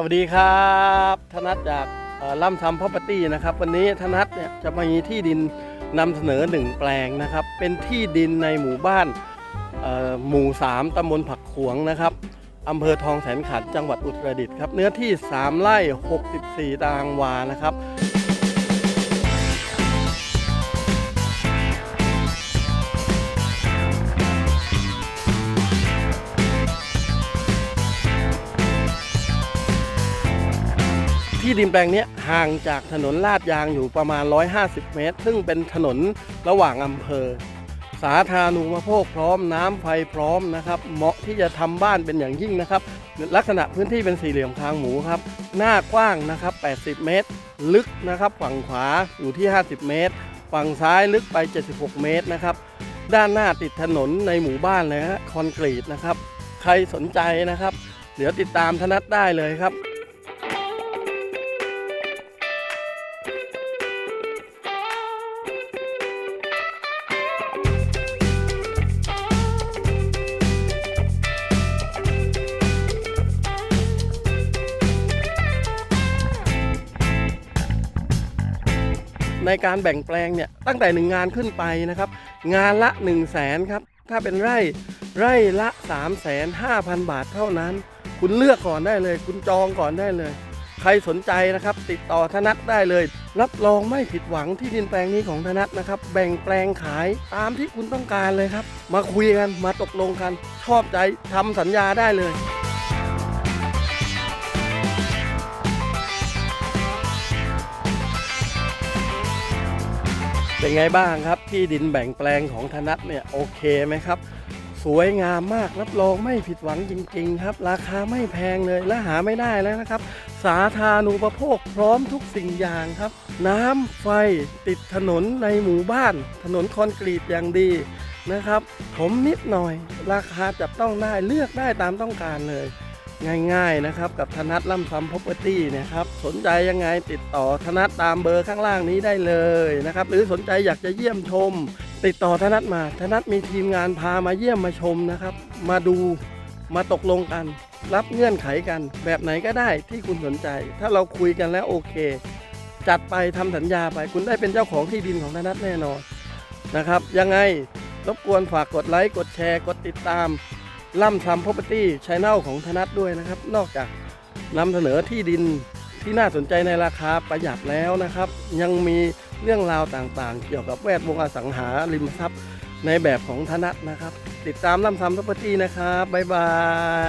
สวัสดีครับธนัทจากล่ำทำพ่อปตี้นะครับ วันนี้ธนัทเนี่ยจะมีที่ดินนำเสนอหนึ่งแปลงนะครับ เป็นที่ดินในหมู่บ้านหมู่ 3ตำบลผักขวงนะครับอำเภอทองแสนขันจังหวัดอุตรดิตถ์ครับ เนื้อที่ 3ไร่ 64 ตารางวานะครับ ที่ดินแปลงนี้ห่างจากถนนลาดยางอยู่ประมาณ 150 เมตร ซึ่งเป็นถนนระหว่างอำเภอ สาธารณูปโภคพร้อมน้ำไฟพร้อมนะครับ เหมาะที่จะทำบ้านเป็นอย่างยิ่งนะครับ ลักษณะพื้นที่เป็นสี่เหลี่ยมคางหมูครับ หน้ากว้างนะครับ 80 เมตร ลึกนะครับ ฝั่งขวาอยู่ที่ 50 เมตร ฝั่งซ้ายลึกไป 76 เมตรนะครับ ด้านหน้าติดถนนในหมู่บ้านเลยฮะคอนกรีตนะครับ ใครสนใจนะครับ เดี๋ยวติดตามธนัทได้เลยครับ ในการแบ่งแปลงเนี่ยตั้งแต่หนึ่งงานขึ้นไปนะครับ งานละ 1 0 0 0 0แสนครับ ถ้าเป็นไร่ไร่ละ 3 5 0 0 0 บาทเท่านั้น คุณเลือกก่อนได้เลย คุณจองก่อนได้เลย ใครสนใจนะครับ ติดต่อธนัทได้เลย รับรองไม่ผิดหวังที่ดินแปลงนี้ของธนัทนะครับ แบ่งแปลงขายตามที่คุณต้องการเลยครับ มาคุยกันมาตกลงกัน ชอบใจทำสัญญาได้เลย เป็นไงบ้างครับที่ดินแบ่งแปลงของธนัทเนี่ยโอเคไหมครับ สวยงามมากรับรองไม่ผิดหวังจริงๆ ครับ ราคาไม่แพงเลยและหาไม่ได้แล้วนะครับ สาธารณูปโภคพร้อมทุกสิ่งอย่างครับ น้ำไฟติดถนนในหมู่บ้าน ถนนคอนกรีตอย่างดีนะครับ ผมนิดหน่อย ราคาจับต้องได้เลือกได้ตามต้องการเลย ง่ายๆนะครับกับธนัทล่ำซ้ำ property เนี่ยครับสนใจยังไงติดต่อธนัทตามเบอร์ข้างล่างนี้ได้เลยนะครับหรือสนใจอยากจะเยี่ยมชม ติดต่อธนัทมาธนัทมีทีมงานพามาเยี่ยมมาชมนะครับ มาดูมาตกลงกัน รับเงื่อนไขกัน แบบไหนก็ได้ที่คุณสนใจ ถ้าเราคุยกันแล้วโอเค จัดไปทำสัญญาไป คุณได้เป็นเจ้าของที่ดินของธนัทแน่นอนนะครับ ยังไงรบกวนฝากกดไลค์กดแชร์กดติดตาม ล่ำทำ property channel ของธนัทด้วยนะครับ นอกจากนำเสนอที่ดินที่น่าสนใจในราคาประหยัดแล้วนะครับ ยังมีเรื่องราวต่างๆ เกี่ยวกับแวดวงอสังหาริมทรัพย์ในแบบของธนัทนะครับ ติดตามล่ำทำ property นะครับ บ๊ายบา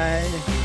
ย